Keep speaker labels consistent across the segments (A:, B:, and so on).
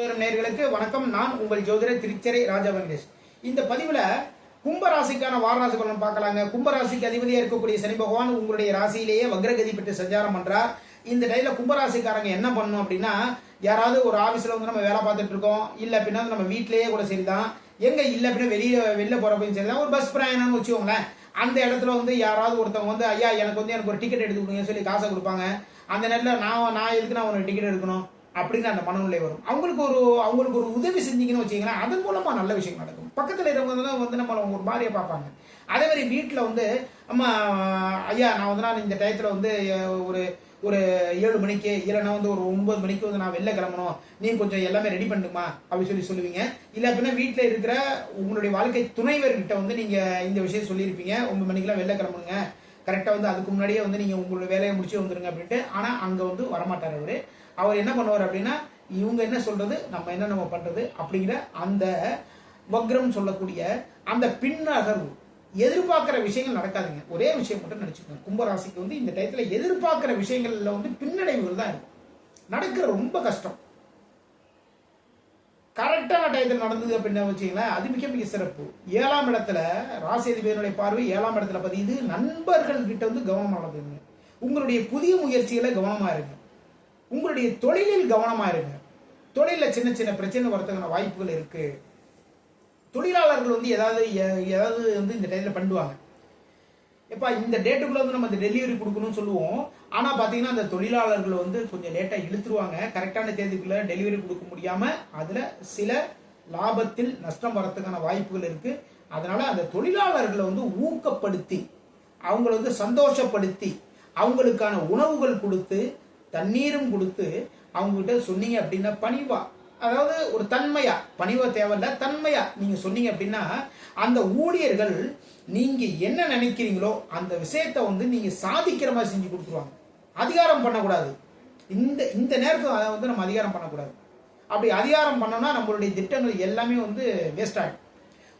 A: வரும் நேர்களுக்கு வணக்கம். நான் உங்கள் ஜோதிடர் திருச்சரை ராஜா வெங்கடேஷ் இந்த பதிவுல கும்பராசிக்கான வாரணாசி பலன் பார்க்கலாங்க. கும்பராசிக்கு அதிபதியா இருக்கக்கூடிய சனி பகவான் உங்களுடைய ராசியிலேயே வக்ரகதி பெற்று சஞ்சாரம் பண்றார். இந்த டைம்ல கும்பராசிக்காரங்க என்ன பண்ணணும் அப்படின்னா யாராவது ஒரு ஆபீஸ்ல வந்து நம்ம வேலை பார்த்துட்டு இருக்கோம். இல்ல அப்படின்னா நம்ம வீட்டிலேயே கூட சரிதான். எங்க இல்ல அப்படின்னா வெளியே வெளில போறப்பையும் சரிதான். ஒரு பஸ் பிரயாணம்னு வச்சுக்கோங்களேன். அந்த இடத்துல வந்து யாராவது ஒருத்தவங்க வந்து ஐயா எனக்கு வந்து எனக்கு ஒரு டிக்கெட் எடுத்து கொடுங்கன்னு சொல்லி காசை கொடுப்பாங்க. அந்த நேரத்தில் நான் நான் எதுக்கு நான் ஒரு டிக்கெட் எடுக்கணும்? அப்படின்னு அந்த மனநிலை வரும். அவங்களுக்கு ஒரு அவங்களுக்கு ஒரு உதவி செஞ்சீங்கன்னு வச்சீங்கன்னா அதன் மூலமா நல்ல விஷயம் நடக்கும். பக்கத்தில் இருக்கிறவங்க தான் வந்து நம்மளை ஒரு மாதிரியை பார்ப்பாங்க. அதே மாதிரி வீட்டில் வந்து நம்ம ஐயா நான் வந்து நான் இந்த டயத்தில் வந்து ஒரு ஒரு ஏழு மணிக்கு இல்லைன்னா வந்து ஒரு ஒன்பது மணிக்கு வந்து நான் வெளில கிளம்பணும். நீ கொஞ்சம் எல்லாமே ரெடி பண்ணுமா? அப்படின்னு சொல்லி சொல்லுவீங்க. இல்லை அப்படின்னா வீட்டில் இருக்கிற உங்களுடைய வாழ்க்கை துணைவர்கிட்ட வந்து நீங்கள் இந்த விஷயம் சொல்லியிருப்பீங்க. ஒன்பது மணிக்கெல்லாம் வெளில கிளம்புங்க. கரெக்டாக வந்து அதுக்கு முன்னாடியே வந்து நீங்கள் உங்களுடைய வேலையை முடிச்சு வந்துடுங்க அப்படின்ட்டு ஆனால் அங்கே வந்து வரமாட்டார் அவர். அவர் என்ன பண்ணுவார் அப்படின்னா இவங்க என்ன சொல்கிறது நம்ம என்ன நம்ம பண்ணுறது அப்படிங்கிற அந்த வக்ரம் சொல்லக்கூடிய அந்த பின்னகர்வு. எதிர்பார்க்குற விஷயங்கள் நடக்காதுங்க. ஒரே விஷயம் மட்டும் நினச்சிக்கோங்க. கும்பராசிக்கு வந்து இந்த டயத்தில் எதிர்பார்க்குற விஷயங்களில் வந்து பின்னடைவுகள் தான் இருக்கும் நடக்கிற ரொம்ப கஷ்டம். கரெக்டான டயத்தில் நடந்தது அப்படின்னு வச்சிங்களேன் அது மிக மிக சிறப்பு. ஏழாம் இடத்துல ராசியதிபதியினுடைய பார்வை ஏழாம் இடத்துல பதியுது. நண்பர்கள் கிட்ட வந்து கவனமா நடந்துங்க உங்களுடைய புதிய முயற்சிகளை கவனமாக இருங்க. உங்களுடைய தொழிலில் கவனமாக இருங்க. தொழிலில் சின்ன சின்ன பிரச்சனை வரத்துக்கான வாய்ப்புகள் இருக்குது தொழிலாளர்கள் வந்து ஏதாவது எ- ஏதாவது வந்து இந்த டயத்தில் பண்ணுவாங்க. எப்பா இந்த டேட்டுக்குள்ளே வந்து நம்ம இந்த டெலிவரி கொடுக்கணும்னு சொல்லுவோம். ஆனா பாத்தீங்கன்னா அந்த தொழிலாளர்கள் வந்து கொஞ்சம் லேட்டா இழுத்துருவாங்க. கரெக்டான தேதிக்குள்ள டெலிவரி கொடுக்க முடியாம அதுல சில லாபத்தில் நஷ்டம் வரத்துக்கான வாய்ப்புகள் இருக்கு. அதனால அந்த தொழிலாளர்களை வந்து ஊக்கப்படுத்தி அவங்கள வந்து சந்தோஷப்படுத்தி அவங்களுக்கான உணவுகள் கொடுத்து தண்ணீரும் கொடுத்து அவங்ககிட்ட சொன்னீங்க அப்படின்னா பணிவா அதாவது ஒரு தன்மையா பணிவா தேவையில்ல தன்மையா நீங்க சொன்னீங்க அப்படின்னா அந்த ஊழியர்கள் நீங்க என்ன நினைக்கிறீங்களோ அந்த விஷயத்தை வந்து நீங்க சாதிக்கிற மாதிரி செஞ்சு கொடுத்துருவாங்க. அதிகாரம் பண்ணக்கூடாது. இந்த இந்த நேரத்தில் அதை வந்து நம்ம அதிகாரம் பண்ணக்கூடாது. அப்படி அதிகாரம் பண்ணோம்னா நம்மளுடைய திட்டங்கள் எல்லாமே வந்து வேஸ்ட் ஆகிடும்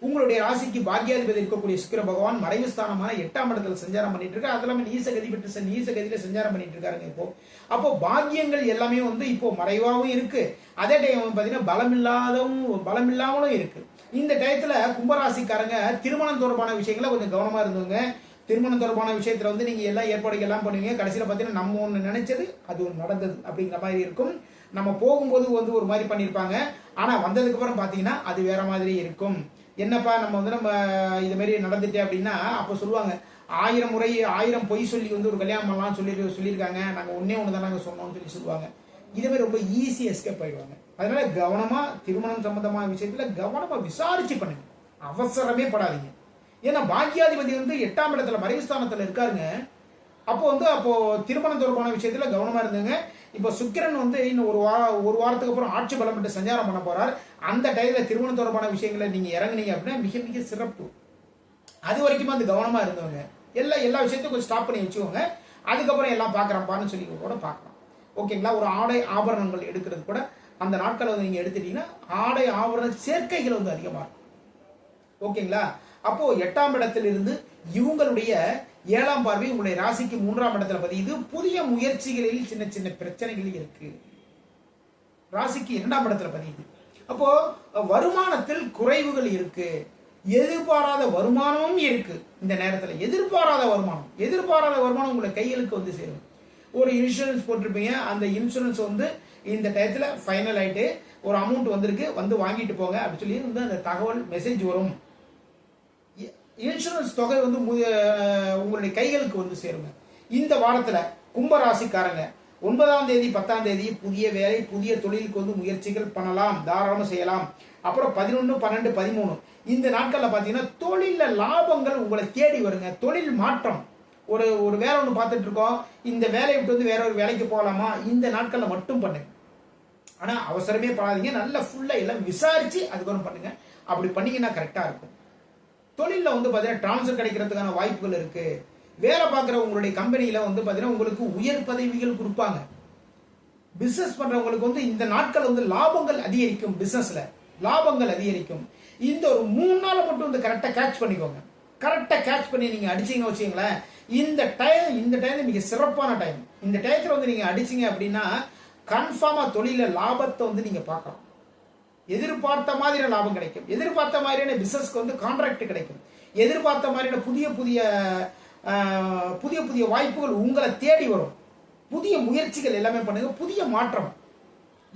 A: உங்களுடைய ராசிக்கு பாக்கியாதிபதி இருக்கக்கூடிய சுக்கிர பகவான் மறைவு ஸ்தானமான எட்டாம் இடத்துல சஞ்சாரம் பண்ணிட்டு இருக்காரு. அது இல்லாமல் நீசகதி பெற்று செ- நீசகதியில சஞ்சாரம் பண்ணிட்டு இருக்காருங்க இப்போ. அப்போ பாக்கியங்கள் எல்லாமே வந்து இப்போ மறைவாகவும் இருக்கு. அதே டைம் பார்த்தீங்கன்னா பலம் இல்லாதவும் பலம் இல்லாமலும் இருக்கு. இந்த டயத்துல கும்பராசிக்காரங்க திருமணம் தொடர்பான விஷயங்களை கொஞ்சம் கவனமா இருந்தவங்க திருமணம் தொடர்பான விஷயத்துல வந்து நீங்க எல்லாம் ஏற்பாடுகள் எல்லாம் பண்ணுவீங்க. கடைசியில பாத்தீங்கன்னா நம்ம ஒண்ணு நினைச்சது அது ஒன்று நடந்தது அப்படிங்கிற மாதிரி இருக்கும். நம்ம போகும்போது வந்து ஒரு மாதிரி பண்ணியிருப்பாங்க. ஆனா வந்ததுக்கு அப்புறம் பாத்தீங்கன்னா அது வேற மாதிரி இருக்கும். என்னப்பா நம்ம வந்து நம்ம இது மாதிரி நடந்துட்டே அப்படின்னா அப்போ சொல்லுவாங்க ஆயிரம் முறை ஆயிரம் பொய் சொல்லி வந்து ஒரு கல்யாணம் பண்ணலாம் சொல்லி சொல்லியிருக்காங்க. நாங்கள் ஒன்னே ஒன்று தான் நாங்கள் சொன்னோம்னு சொல்லி சொல்லுவாங்க. இதே மாதிரி ரொம்ப ஈஸி எஸ்கேப் ஆயிடுவாங்க. அதனால கவனமா திருமணம் சம்பந்தமான விஷயத்துல கவனமா விசாரிச்சு பண்ணுங்க. அவசரமே படாதீங்க. ஏன்னா பாக்கியாதிபதி வந்து எட்டாம் இடத்துல மறைவுஸ்தானத்தில் இருக்காருங்க. அப்போ வந்து அப்போ திருமணம் தொடர்பான விஷயத்துல கவனமா இருந்துங்க. இப்போ சுக்கிரன் வந்து இன்னும் ஒரு வார ஒரு வாரத்துக்கு அப்புறம் ஆட்சி பலம் பெற்று சஞ்சாரம் பண்ண போறார். அந்த டைம்ல திருமணம் தொடர்பான விஷயங்களை நீங்க இறங்குனீங்க அப்படின்னா மிக மிக சிறப்பு. அது வரைக்கும் அந்த கவனமா இருந்தவங்க. எல்லா எல்லா விஷயத்தையும் கொஞ்சம் ஸ்டாப் பண்ணி வச்சுக்கோங்க. அதுக்கப்புறம் எல்லாம் பார்க்குறப்பான்னு சொல்லி கூட பார்க்கலாம். ஓகேங்களா? ஒரு ஆடை ஆபரணங்கள் எடுக்கிறது கூட அந்த நாட்களை வந்து நீங்க எடுத்துட்டீங்கன்னா ஆடை ஆபரண சேர்க்கைகள் வந்து அதிகமாக இருக்கும். ஓகேங்களா? அப்போ எட்டாம் இடத்திலிருந்து இவங்களுடைய ஏழாம் பார்வை உங்களுடைய ராசிக்கு மூன்றாம் இடத்துல பதியுது. புதிய முயற்சிகளில் சின்ன சின்ன பிரச்சனைகள் இருக்கு. ராசிக்கு இரண்டாம் இடத்துல பதியுது. அப்போ வருமானத்தில் குறைவுகள் இருக்கு. எதிர்பாராத வருமானமும் இருக்கு. இந்த நேரத்தில் எதிர்பாராத வருமானம். எதிர்பாராத வருமானம் உங்களை கைகளுக்கு வந்து சேரும். ஒரு இன்சூரன்ஸ் போட்டிருப்பீங்க. அந்த இன்சூரன்ஸ் வந்து இந்த டயத்தில் ஃபைனல் ஆகிட்டு ஒரு அமௌண்ட் வந்திருக்கு. வந்து வாங்கிட்டு போங்க. அப்படின்னு சொல்லி வந்து அந்த தகவல் மெசேஜ் வரும். இன்சூரன்ஸ் தொகை வந்து மு- உங்களுடைய கைகளுக்கு வந்து சேருங்க. இந்த வாரத்தில் கும்பராசிக்காரங்க ஒன்பதாம் தேதி பத்தாம் தேதி புதிய வேலை புதிய தொழிலுக்கு வந்து முயற்சிகள் பண்ணலாம் தாராளமாக செய்யலாம். அப்புறம் பதினொன்று பன்னெண்டு பதிமூணு. இந்த நாட்களில் பார்த்தீங்கன்னா தொழிலில் லாபங்கள் உங்களை தேடி வருங்க. தொழில் மாற்றம். ஒரு ஒரு வேலை ஒன்று பார்த்துட்டு இருக்கோம். இந்த வேலையை விட்டு வந்து வேற ஒரு வேலைக்கு போகலாமா? இந்த நாட்களில் மட்டும் பண்ணுங்க. ஆனால் அவசரமே பண்ணாதீங்க நல்லா ஃபுல்லாக எல்லாம் விசாரித்து அதுக்கப்புறம் பண்ணுங்கள் அப்படி பண்ணிங்கன்னா கரெக்டாக இருக்கும். தொழிலில் வந்து பார்த்தீங்கன்னா டிரான்ஸ்ஃபர் கிடைக்கிறதுக்கான வாய்ப்புகள் இருக்கு. வேலை பார்க்குற உங்களுடைய கம்பெனியில் வந்து பார்த்தீங்கன்னா உங்களுக்கு உயர் பதவிகள் கொடுப்பாங்க. பிஸ்னஸ் பண்ணுறவங்களுக்கு வந்து இந்த நாட்கள் வந்து லாபங்கள் அதிகரிக்கும் பிஸ்னஸில் லாபங்கள் அதிகரிக்கும். இந்த ஒரு மூணு நாளை மட்டும் வந்து கரெக்டாக கேட்ச் பண்ணிக்கோங்க. கரெக்டாக கேட்ச் பண்ணி நீங்கள் அடிச்சிங்கன்னு வச்சிங்களேன் இந்த டைம் இந்த டைம் மிக சிறப்பான டைம் இந்த டயத்தில் வந்து நீங்கள் அடிச்சீங்க அப்படின்னா கன்ஃபார்மாக தொழிலில் லாபத்தை வந்து நீங்கள் பார்க்கலாம். எதிர்பார்த்த மாதிரியான லாபம் கிடைக்கும். எதிர்பார்த்த மாதிரியான பிசினஸ்க்கு வந்து கான்ட்ராக்ட் கிடைக்கும். எதிர்பார்த்த மாதிரியான புதிய புதிய புதிய புதிய வாய்ப்புகள் உங்களை தேடி வரும். புதிய முயற்சிகள் எல்லாமே பண்ணுங்க. புதிய மாற்றம்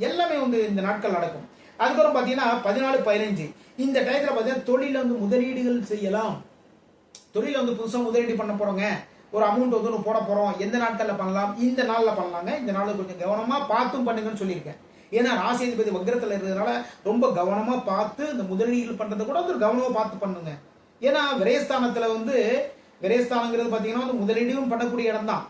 A: எல்லாமே வந்து இந்த நாட்கள் நடக்கும். அதுக்கப்புறம் பார்த்தீங்கன்னா பதினாலு பதினஞ்சு. இந்த டயத்தில் பார்த்தீங்கன்னா தொழில் வந்து முதலீடுகள் செய்யலாம். தொழில் வந்து புதுசாக முதலீடு பண்ண போகிறோங்க ஒரு அமௌண்ட் வந்து ஒன்று போட போகிறோம் எந்த நாட்களில் பண்ணலாம்? இந்த நாளில் பண்ணலாங்க. இந்த நாளில் கொஞ்சம் கவனமாக பார்த்தும் பண்ணுங்கன்னு சொல்லியிருக்கேன். ஏன்னா ராசிதிபதி வக்ரத்தில் இருக்கிறதுனால ரொம்ப கவனமாக பார்த்து இந்த முதலீடுகள் பண்ணுறதை கூட வந்து கவனமாக பார்த்து பண்ணுங்க. ஏன்னா விரயஸ்தானத்தில் வந்து விரயஸ்தானங்கிறது பார்த்தீங்கன்னா வந்து முதலீடும் பண்ணக்கூடிய இடம் தான்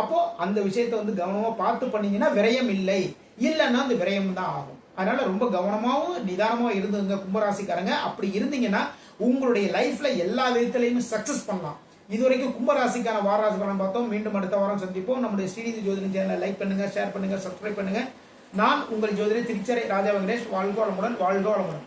A: அப்போது அந்த விஷயத்தை வந்து கவனமாக பார்த்து பண்ணீங்கன்னா விரயம் இல்லை. இல்லைன்னா அந்த விரயம் தான் ஆகும். அதனால ரொம்ப கவனமாகவும் நிதானமாக இருந்துங்க கும்பராசிக்காரங்க. அப்படி இருந்தீங்கன்னா உங்களுடைய லைஃப்ல எல்லா விதத்திலையுமே சக்சஸ் பண்ணலாம். இது வரைக்கும் கும்பராசிக்கான வாராசி பலன் பார்த்தோம். மீண்டும் அடுத்த வாரம் சந்திப்போம். நம்முடைய ஸ்ரீநிதி ஜோதிடம் சேனலை லைக் பண்ணுங்க ஷேர் பண்ணுங்க சப்ஸ்கிரைப் பண்ணுங்க. நான் உங்கள் ஜோதிடர் திருச்சரை ராஜா வெங்கடேஷ் வாழ்க வளமுடன் வாழ்க வளமுடன்.